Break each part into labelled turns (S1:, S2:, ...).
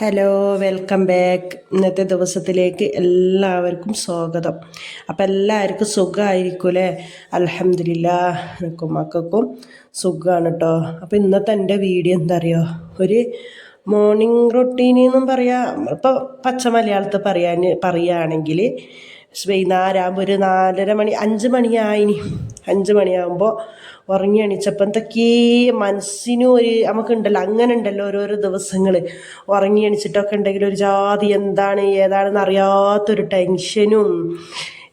S1: Hello welcome back ഇന്നത്തെ ദിവസത്തിലേക്ക് എല്ലാവർക്കും സ്വാഗതം. അപ്പം എല്ലാവർക്കും സുഖമായിരിക്കും അല്ലേ അലഹമില്ല മക്കൾക്കും സുഖമാണ് കേട്ടോ അപ്പം ഇന്നത്തെ എന്റെ വീഡിയോ എന്താ അറിയോ ഒരു മോർണിംഗ് റൊട്ടീനെന്നും പറയാം. ഇപ്പോൾ പച്ച മലയാളത്തിൽ പറയാൻ പറയുകയാണെങ്കിൽ വൈകുന്നേരമാകുമ്പോൾ ഒരു നാലര മണി അഞ്ച് മണിയായിനി. അഞ്ച് മണിയാകുമ്പോൾ ഉറങ്ങി എണീച്ചപ്പോൾ എന്തൊക്കെ മനസ്സിനും ഒരു നമുക്കുണ്ടല്ലോ അങ്ങനെ ഉണ്ടല്ലോ ഓരോരോ ദിവസങ്ങൾ ഉറങ്ങി എണീച്ചിട്ടൊക്കെ ഉണ്ടെങ്കിൽ ഒരു ജാതി എന്താണ് ഏതാണെന്ന് അറിയാത്തൊരു ടെൻഷനും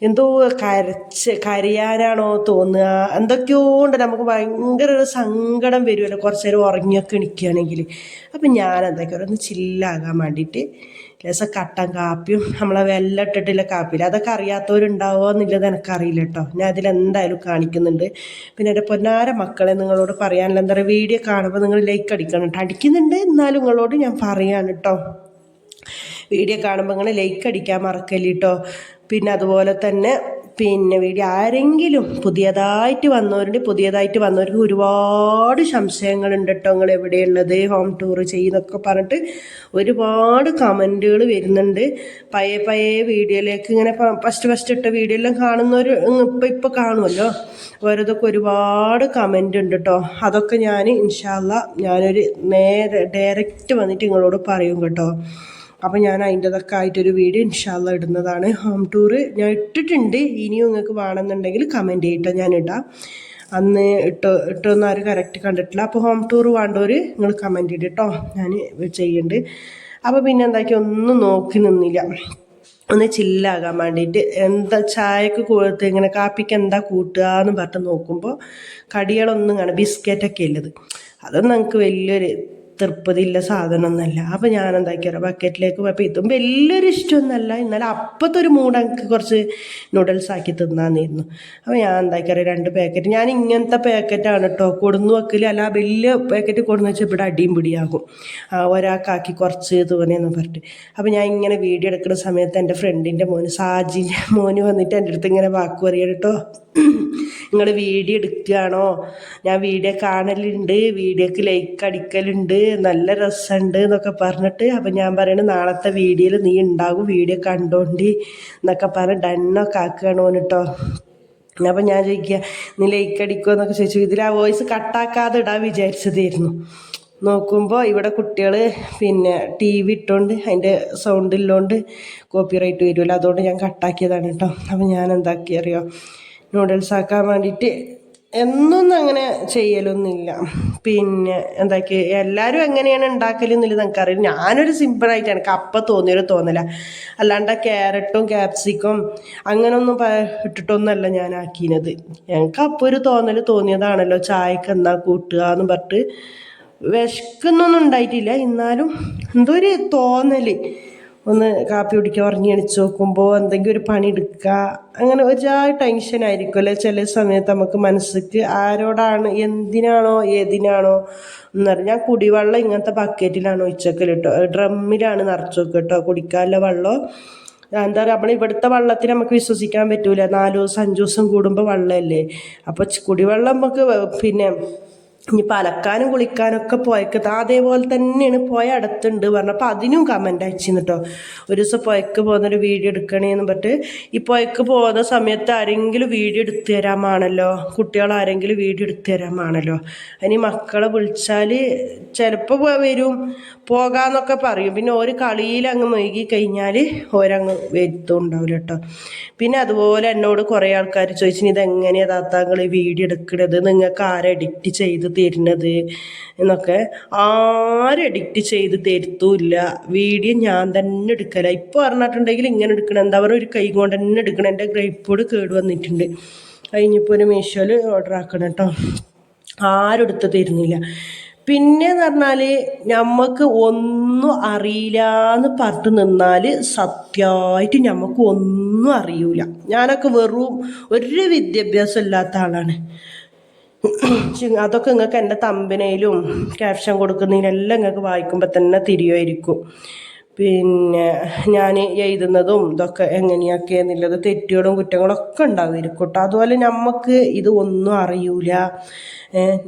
S1: എന്തോ കരച്ച് കരയാനാണോ തോന്നുക എന്തൊക്കെയോ ഉണ്ട്. നമുക്ക് ഭയങ്കര ഒരു സങ്കടം വരുമല്ലോ കുറച്ച് നേരം ഉറങ്ങിയൊക്കെ എണിക്കുകയാണെങ്കിൽ അപ്പം ഞാൻ എന്തൊക്കെയോ ഒന്ന് ചില്ലാകാൻ വേണ്ടിയിട്ട് ലേശം കട്ടൻ കാപ്പിയും നമ്മളെ വെല്ലം ഇട്ടിട്ടുള്ള കാപ്പിയിൽ അതൊക്കെ അറിയാത്തവരുണ്ടാവോ എന്നുള്ളത് എനിക്കറിയില്ല കേട്ടോ ഞാൻ അതിലെന്തായാലും കാണിക്കുന്നുണ്ട്. പിന്നെ എന്റെ പൊന്നാര മക്കളെ നിങ്ങളോട് പറയാനുള്ള എന്താ പറയുക വീഡിയോ കാണുമ്പോൾ നിങ്ങൾ ലൈക്ക് അടിക്കണം കേട്ടോ അടിക്കുന്നുണ്ട് എന്നാലും നിങ്ങളോട് ഞാൻ പറയാണ് കേട്ടോ വീഡിയോ കാണുമ്പോൾ നിങ്ങൾ ലൈക്ക് അടിക്കാൻ മറക്കല്ലേ കേട്ടോ പിന്നെ അതുപോലെ തന്നെ പിന്നെ വീഡിയോ ആരെങ്കിലും പുതിയതായിട്ട് വന്നവരുണ്ട് പുതിയതായിട്ട് വന്നവർക്ക് ഒരുപാട് സംശയങ്ങളുണ്ട് കേട്ടോ നിങ്ങൾ എവിടെയുള്ളത്? ഹോം ടൂർ ചെയ്യുന്നൊക്കെ പറഞ്ഞിട്ട് ഒരുപാട് കമന്റുകൾ വരുന്നുണ്ട്. പഴയ പഴയ വീഡിയോയിലേക്ക് ഇങ്ങനെ ഫസ്റ്റ് ഫസ്റ്റ് ഇട്ട വീഡിയോ എല്ലാം കാണുന്നവർ ഇപ്പം ഇപ്പം കാണുമല്ലോ ഓരോതൊക്കെ ഒരുപാട് കമന്റ് ഉണ്ട് കേട്ടോ അതൊക്കെ ഞാൻ ഇൻഷാല്ല ഞാനൊരു നേരെ ഡയറക്റ്റ് വന്നിട്ട് നിങ്ങളോട് പറയും കേട്ടോ. അപ്പോൾ ഞാൻ അതിന്റെതൊക്കെ ആയിട്ടൊരു വീഡിയോ ഇൻഷാല്ല ഇടുന്നതാണ്. ഹോം ടൂറ് ഞാൻ ഇട്ടിട്ടുണ്ട്. ഇനിയും നിങ്ങൾക്ക് വേണമെന്നുണ്ടെങ്കിൽ കമന്റ് ചെയ്യട്ടെ ഞാൻ ഇടാം. അന്ന് ഇട്ടോ ഇട്ടൊന്നും ആരും കറക്റ്റ് കണ്ടിട്ടില്ല. അപ്പോൾ ഹോം ടൂർ വേണ്ടവർ നിങ്ങൾ കമന്റ് ചെയ്തിട്ടോ. ഞാൻ ചെയ്യുന്നുണ്ട് അപ്പോൾ പിന്നെ എന്താക്കി ഒന്നും നോക്കി നിന്നില്ല. ഒന്ന് ചില്ലാകാൻ വേണ്ടിയിട്ട്. എന്താ ചായക്ക് കൊടുത്ത് ഇങ്ങനെ കാപ്പിക്ക് എന്താ കൂട്ടുക എന്ന് പറഞ്ഞിട്ട് നോക്കുമ്പോൾ കടികളൊന്നും കാണാം ബിസ്ക്കറ്റൊക്കെ ഉള്ളത് അതൊന്നും നമുക്ക് വലിയൊരു തൃപ്തിയുള്ള സാധനമൊന്നുമല്ല. അപ്പോൾ ഞാൻ എന്താക്കിയാലോ ബക്കറ്റിലേക്ക് പോയപ്പോൾ ഇതും വലിയൊരു ഇഷ്ടമൊന്നുമല്ല. എന്നാലും അപ്പോഴത്തെ ഒരു മൂഡ് എനിക്ക് കുറച്ച് നൂഡിൽസ് ആക്കി തിന്നാന്നിരുന്നു അപ്പോൾ ഞാൻ എന്താക്കിയാലോ രണ്ട് പാക്കറ്റ് ഞാൻ ഇങ്ങനത്തെ പാക്കറ്റാണ് കേട്ടോ കൊടുന്നു വെക്കില്ല അല്ല വലിയ പാക്കറ്റ് കൊടുന്നു വെച്ചാൽ ഇവിടെ അടിയും പിടിയാകും. ഒരാൾക്കാക്കി കുറച്ച് തോന്നിയെന്ന് പറഞ്ഞിട്ട്. അപ്പോൾ ഞാൻ ഇങ്ങനെ വീഡിയോ എടുക്കുന്ന സമയത്ത് എന്റെ ഫ്രണ്ടിന്റെ മോന് സാജിന്റെ മോന് വന്നിട്ട് എന്റെ അടുത്ത് ഇങ്ങനെ വാക്ക് പറയുക കേട്ടോ നിങ്ങൾ വീഡിയോ എടുക്കുകയാണോ? ഞാൻ വീഡിയോ കാണലുണ്ട്. വീഡിയോക്ക് ലൈക്ക് അടിക്കലുണ്ട്. നല്ല രസമുണ്ട് എന്നൊക്കെ പറഞ്ഞിട്ട് അപ്പം ഞാൻ പറയണത് നാളത്തെ വീഡിയോയിൽ നീ ഉണ്ടാകും വീഡിയോ കണ്ടോണ്ടി എന്നൊക്കെ പറഞ്ഞ് ഡണ്ണൊക്കെ ആക്കുകയാണ് കേട്ടോ അപ്പം ഞാൻ ചോദിക്കുക നീ ലൈക്ക് അടിക്കുമോ എന്നൊക്കെ ചോദിച്ചു. ഇതിൽ ആ വോയിസ് കട്ടാക്കാതെ ഇടാൻ വിചാരിച്ചതായിരുന്നു. നോക്കുമ്പോൾ ഇവിടെ കുട്ടികൾ പിന്നെ ടി വി ഇട്ടുകൊണ്ട് അതിന്റെ സൗണ്ട് ഇല്ലോണ്ട് കോപ്പി റൈറ്റ് വരുമല്ലോ അതുകൊണ്ട് ഞാൻ കട്ടാക്കിയതാണ് കേട്ടോ അപ്പം ഞാൻ എന്താക്കി അറിയോ നൂഡിൽസ് ആക്കാൻ വേണ്ടിയിട്ട് എന്നൊന്നും അങ്ങനെ ചെയ്യലൊന്നുമില്ല. പിന്നെ എന്താക്കി എല്ലാവരും എങ്ങനെയാണ് ഉണ്ടാക്കലെന്നില്ല നമുക്കറിയാം ഞാനൊരു സിമ്പിളായിട്ടാണ് അപ്പം തോന്നിയൊരു തോന്നല. അല്ലാണ്ട് ക്യാരറ്റും ക്യാപ്സിക്കും അങ്ങനൊന്നും ഇട്ടിട്ടൊന്നുമല്ല ഞാൻ ആക്കിയത് എനിക്ക് അപ്പോൾ ഒരു തോന്നൽ തോന്നിയതാണല്ലോ ചായക്ക് എന്നാ കൂട്ടുക എന്ന് പറഞ്ഞിട്ട്. വിശക്കുന്നൊന്നും ഉണ്ടായിട്ടില്ല. എന്നാലും എന്തോ ഒരു തോന്നൽ ഒന്ന് കാപ്പി കുടിക്കുക ഉറങ്ങി എണിച്ച് നോക്കുമ്പോൾ എന്തെങ്കിലും ഒരു പണി എടുക്കുക അങ്ങനെ ഒരുപാട് ടെൻഷൻ അല്ലെ? ചില സമയത്ത് നമുക്ക് മനസ്സിക്ക് ആരോടാണ് എന്തിനാണോ ഏതിനാണോ എന്നറിയാം ഞാൻ കുടിവെള്ളം ഇങ്ങനത്തെ ബക്കറ്റിലാണ് ഉച്ചക്കൽ കേട്ടോ ഡ്രമ്മിലാണ് നിറച്ചു വെക്കുക കേട്ടോ കുടിക്കാനുള്ള വെള്ളം. എന്താ പറയുക നമ്മൾ ഇവിടുത്തെ വെള്ളത്തിന് നമുക്ക് വിശ്വസിക്കാൻ പറ്റൂല. നാല് ദിവസം അഞ്ച് ദിവസം കൂടുമ്പോൾ വെള്ളമല്ലേ അപ്പോൾ കുടിവെള്ളം നമുക്ക് പിന്നെ ഇനിയിപ്പോൾ അലക്കാനും കുളിക്കാനൊക്കെ പോയക്ക് അതേപോലെ തന്നെയാണ് പോയ അടുത്തുണ്ട് പറഞ്ഞപ്പോൾ അതിനും കമന്റ് അയച്ചിരുന്നു കേട്ടോ ഒരു ദിവസം പോയക്ക് പോകുന്നൊരു വീഡിയോ എടുക്കണേന്ന് പറഞ്ഞിട്ട്. ഈ പോയക്ക് പോകുന്ന സമയത്ത് ആരെങ്കിലും വീഡിയോ എടുത്തു തരാമാണല്ലോ? കുട്ടികൾ ആരെങ്കിലും വീഡിയോ എടുത്തു തരാമാണല്ലോ? അതിന് മക്കളെ വിളിച്ചാൽ ചിലപ്പോൾ വരും. പോകാമെന്നൊക്കെ പറയും. പിന്നെ ഒരു കളിയിൽ അങ്ങ് മുഴുകി കഴിഞ്ഞാൽ ഓരങ്ങ് വരുത്തുണ്ടാവില്ല കേട്ടോ പിന്നെ അതുപോലെ എന്നോട് കുറേ ആൾക്കാർ ചോദിച്ചു ഇതെങ്ങനെയാണ് താത്താങ്ങൾ വീഡിയോ എടുക്കുന്നത് നിങ്ങൾക്ക് ആരെ എഡിറ്റ് ചെയ്ത് തരുന്നത് എന്നൊക്കെ ആരും എഡിറ്റ് ചെയ്ത് തരുത്തുമില്ല വീഡിയോ ഞാൻ തന്നെ എടുക്കല. ഇപ്പോൾ പറഞ്ഞിട്ടുണ്ടെങ്കിൽ ഇങ്ങനെ എടുക്കണം. എന്താ പറയുക ഒരു കൈ കൊണ്ട് തന്നെ എടുക്കണം. എന്റെ ഗ്രൈപ്പോട് കേട് വന്നിട്ടുണ്ട്. കഴിഞ്ഞപ്പോൾ ഒരു മീഷോയിൽ ഓർഡർ ആക്കണം കേട്ടോ ആരും എടുത്ത് തരുന്നില്ല. പിന്നെ എന്ന് പറഞ്ഞാൽ നമുക്ക് ഒന്നും അറിയില്ല എന്ന് പറഞ്ഞു നിന്നാൽ സത്യമായിട്ട് നമുക്ക് ഒന്നും അറിയൂല. ഞാനൊക്കെ വെറും ഒരു വിദ്യാഭ്യാസം ഇല്ലാത്ത ആളാണ്. അതൊക്കെ നിങ്ങൾക്ക് എന്റെ തമ്പിനയിലും ക്യാപ്ഷൻ കൊടുക്കുന്നതിനെല്ലാം നിങ്ങൾക്ക് വായിക്കുമ്പോൾ തന്നെ തിരിയുമായിരിക്കും. പിന്നെ ഞാൻ എഴുതുന്നതും ഇതൊക്കെ എങ്ങനെയൊക്കെ എന്നുള്ളത് തെറ്റുകളും കുറ്റങ്ങളും ഒക്കെ ഉണ്ടാവുമായിരിക്കും കേട്ടോ അതുപോലെ നമുക്ക് ഇത് ഒന്നും അറിയൂല.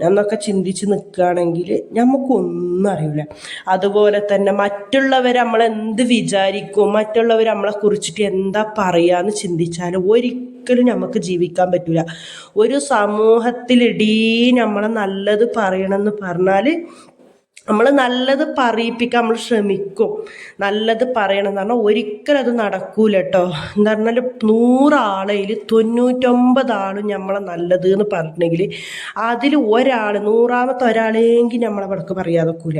S1: എന്നൊക്കെ ചിന്തിച്ച് നിൽക്കുകയാണെങ്കിൽ നമുക്കൊന്നും അറിയൂല. അതുപോലെ തന്നെ മറ്റുള്ളവർ നമ്മളെന്ത് വിചാരിക്കും? മറ്റുള്ളവർ നമ്മളെ കുറിച്ചിട്ട് എന്താ പറയാന്ന് ചിന്തിച്ചാൽ ഒരിക്കലും നമുക്ക് ജീവിക്കാൻ പറ്റില്ല ഒരു സമൂഹത്തിലിടീ നമ്മളെ നല്ലത് പറയണമെന്ന് പറഞ്ഞാൽ നമ്മൾ നല്ലത് പറയിപ്പിക്കാൻ നമ്മൾ ശ്രമിക്കും. നല്ലത് പറയണം എന്ന് പറഞ്ഞാൽ ഒരിക്കലും അത് നടക്കൂല കേട്ടോ. എന്ന് പറഞ്ഞാൽ നൂറാളയിൽ തൊണ്ണൂറ്റൊമ്പത് ആളും നമ്മളെ നല്ലത് എന്ന് പറഞ്ഞിട്ടുണ്ടെങ്കിൽ അതിൽ ഒരാൾ നൂറാമത്തെ ഒരാളെങ്കിൽ നമ്മളെ വടക്ക് പറയാതൊക്കൂല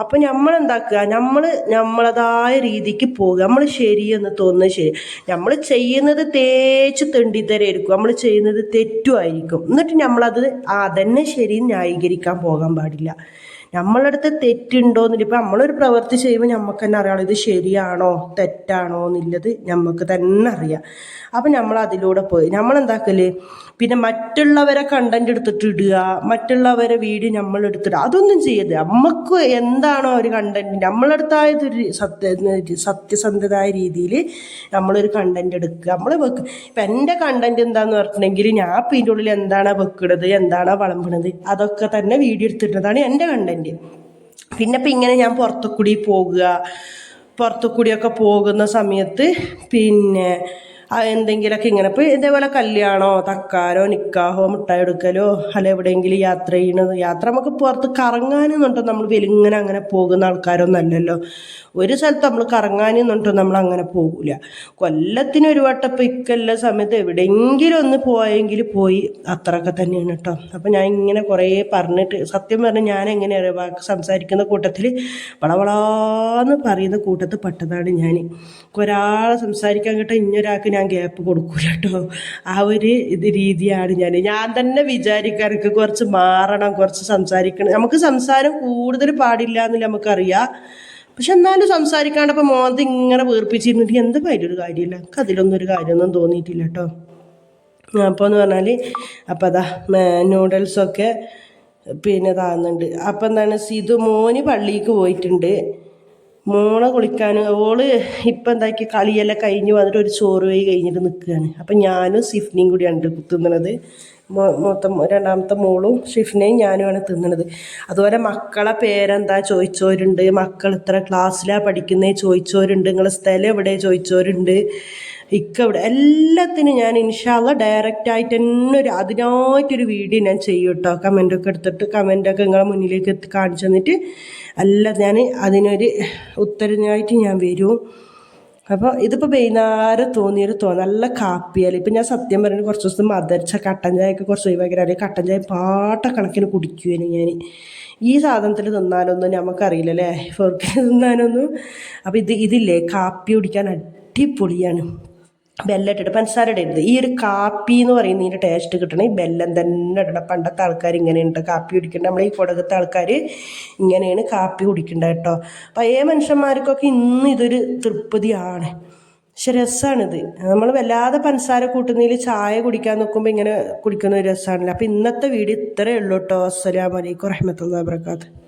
S1: അപ്പം നമ്മൾ എന്താക്കുക? നമ്മൾ നമ്മളതായ രീതിക്ക് പോകുക. നമ്മൾ ശരിയെന്ന് തോന്നുന്നത് ശരി. നമ്മൾ ചെയ്യുന്നത് തേച്ച് തെണ്ടിത്തരായിരിക്കും. നമ്മൾ ചെയ്യുന്നത് തെറ്റുമായിരിക്കും. എന്നിട്ട് നമ്മളത് ആ തന്നെ ശരി ന്യായീകരിക്കാൻ പോകാൻ പാടില്ല. നമ്മളെ തെറ്റുണ്ടോ എന്നില്ല ഇപ്പം നമ്മളൊരു പ്രവൃത്തി ചെയ്യുമ്പോൾ നമുക്ക് തന്നെ അറിയാമല്ലോ ഇത് ശരിയാണോ തെറ്റാണോ എന്നുള്ളത് നമുക്ക് തന്നെ അറിയാം. അപ്പം നമ്മൾ അതിലൂടെ പോയി. നമ്മൾ എന്താക്കൽ പിന്നെ മറ്റുള്ളവരെ കണ്ടന്റ് എടുത്തിട്ട് ഇടുക മറ്റുള്ളവരെ വീഡിയോ നമ്മൾ എടുത്തിടുക അതൊന്നും ചെയ്യരുത്. നമുക്ക് എന്താണോ ഒരു കണ്ടന്റ് നമ്മളെടുത്തായതൊരു സത്യ സത്യസന്ധതായ രീതിയിൽ നമ്മളൊരു കണ്ടന്റ് എടുക്കുക. നമ്മൾ വെക്ക് ഇപ്പം എന്റെ കണ്ടന്റ് എന്താന്ന് പറഞ്ഞിട്ടുണ്ടെങ്കിൽ ഞാൻ ഇപ്പം ഇതിന്റെ ഉള്ളിൽ എന്താണോ വെക്കുന്നത് എന്താണ് വളമ്പണത് അതൊക്കെ തന്നെ വീഡിയോ എടുത്തിട്ടതാണ് എന്റെ കണ്ടന്റ് പിന്നെ ഇപ്പം ഇങ്ങനെ ഞാൻ പുറത്തു കൂടി പോകുക പുറത്തു കൂടിയൊക്കെ പോകുന്ന സമയത്ത് പിന്നെ എന്തെങ്കിലുമൊക്കെ ഇങ്ങനെ. ഇപ്പോൾ ഇതേപോലെ കല്യാണോ തക്കാരോ നിക്കാഹോ മുട്ടായി എടുക്കലോ അല്ല എവിടെയെങ്കിലും യാത്ര ചെയ്യണത് യാത്ര നമുക്ക് പുറത്ത് കറങ്ങാനെന്നുണ്ടോ നമ്മൾ വെലിങ്ങനെ അങ്ങനെ പോകുന്ന ആൾക്കാരൊന്നും അല്ലല്ലോ. ഒരു സ്ഥലത്ത് നമ്മൾ കറങ്ങാനെന്നുണ്ടോ നമ്മൾ അങ്ങനെ പോകില്ല കൊല്ലത്തിന് ഒരു വട്ടം ഇപ്പോൾ ഇക്കല്ല സമയത്ത് എവിടെയെങ്കിലും ഒന്ന് പോയെങ്കിൽ പോയി അത്രയൊക്കെ തന്നെയാണ് കേട്ടോ. അപ്പം ഞാൻ ഇങ്ങനെ കുറേ പറഞ്ഞിട്ട് സത്യം പറഞ്ഞാൽ ഞാൻ എങ്ങനെ അറിയാം സംസാരിക്കുന്ന കൂട്ടത്തിൽ വളവളാന്ന് പറയുന്ന കൂട്ടത്തിൽ പെട്ടതാണ് ഞാൻ ഒരാളെ സംസാരിക്കാൻ കേട്ടോ ഇന്നൊരാൾക്ക് ഞാൻ ഗ്യാപ്പ് കൊടുക്കൂല കേട്ടോ ആ ഒരു ഇത് രീതിയാണ് ഞാൻ ഞാൻ തന്നെ വിചാരിക്കാൻ എനിക്ക് കുറച്ച് മാറണം കുറച്ച് സംസാരിക്കണം. നമുക്ക് സംസാരം കൂടുതൽ പാടില്ല എന്നില്ല നമുക്കറിയാം. പക്ഷെ എന്നാലും സംസാരിക്കാണ്ടപ്പോൾ മോന്ത് ഇങ്ങനെ വീർപ്പിച്ചിരുന്നിട്ട് എന്താ അതിലൊരു കാര്യമില്ല. എനിക്ക് അതിലൊന്നും ഒരു കാര്യമൊന്നും തോന്നിയിട്ടില്ല കേട്ടോ അപ്പോൾ എന്ന് പറഞ്ഞാൽ അപ്പോൾ അതാ നൂഡിൽസൊക്കെ പിന്നെ താന്നുണ്ട്. അപ്പം എന്താണ് സിധു മോന് പള്ളിക്ക് പോയിട്ടുണ്ട്. മോളെ കുളിക്കാൻ ഓൾ ഇപ്പം എന്താക്കി കളിയെല്ലാം കഴിഞ്ഞ് വന്നിട്ട് ഒരു ചോറ് വഴി കഴിഞ്ഞിട്ട് നിൽക്കുകയാണ് അപ്പം ഞാനും സിഫ്നിയും കൂടിയാണ് തിന്നണത്. മൊത്തം രണ്ടാമത്തെ മോളും ഷിഫ്നയും ഞാനുമാണ് തിന്നണത്. അതുപോലെ മക്കളെ പേരെന്താ ചോദിച്ചവരുണ്ട്? മക്കൾ ഇത്ര ക്ലാസ്സിലാണ് പഠിക്കുന്നത് ചോദിച്ചവരുണ്ട്. നിങ്ങളെ സ്ഥലം എവിടെ ചോദിച്ചവരുണ്ട്? ഇക്ക ഇവിടെ എല്ലാത്തിനും ഞാൻ ഇൻഷാല്ല ഡയറക്റ്റ് ആയിട്ട് തന്നെ ഒരു അതിനായിട്ടൊരു വീഡിയോ ഞാൻ ചെയ്യും കേട്ടോ കമന്റൊക്കെ എടുത്തിട്ട് കമന്റൊക്കെ നിങ്ങളെ മുന്നിലേക്ക് എത്തി കാണിച്ചു തന്നിട്ട് എല്ലാം ഞാൻ അതിനൊരു ഉത്തരനായിട്ട് ഞാൻ വരും. അപ്പോൾ ഇതിപ്പോൾ വൈകുന്നേരം തോന്നിയൊരു തോന്നുന്നു നല്ല കാപ്പിയാൽ ഇപ്പം ഞാൻ സത്യം പറയുന്നത് കുറച്ച് ദിവസം മദർച്ച കട്ടൻ ചായയൊക്കെ കുറച്ച് ഒഴിവാക്കി കട്ടൻ ചായ പാട്ട കണക്കിന് കുടിക്കുവേന് ഞാൻ ഈ സാധനത്തിൽ തിന്നാനൊന്നും നമുക്കറിയില്ലല്ലേ ഫോർക്കിൽ തിന്നാനൊന്നും. അപ്പോൾ ഇത് ഇതില്ലേ? കാപ്പി കുടിക്കാൻ അടിപൊളിയാണ്. ബെല്ലിട്ടിട്ട്. പഞ്ചസാര ഇടരുത് ഈ ഒരു കാപ്പി എന്ന് പറയുന്നതിന്റെ ടേസ്റ്റ് കിട്ടണേ. ബെല്ലം തന്നെ ഇടണം. പണ്ടത്തെ ആൾക്കാർ ഇങ്ങനെയുണ്ട്. കാപ്പി കുടിക്കേണ്ട. നമ്മളെ ഈ കുടകത്തെ ആൾക്കാർ ഇങ്ങനെയാണ് കാപ്പി കുടിക്കേണ്ടത് കേട്ടോ. പഴയ മനുഷ്യന്മാർക്കൊക്കെ ഇന്നും ഇതൊരു തൃപ്തിയാണ്. പക്ഷെ രസമാണിത് നമ്മൾ വല്ലാതെ പഞ്ചസാര കൂട്ടുന്നതിൽ ചായ കുടിക്കാൻ നോക്കുമ്പോൾ ഇങ്ങനെ കുടിക്കുന്ന ഒരു രസമാണല്ലോ അപ്പം ഇന്നത്തെ വീഡിയോ ഇത്രയേ ഉള്ളൂ കേട്ടോ. അസ്സലാമലൈക്കും വറഹമത്തുള്ള വാബർക്കാത്ത്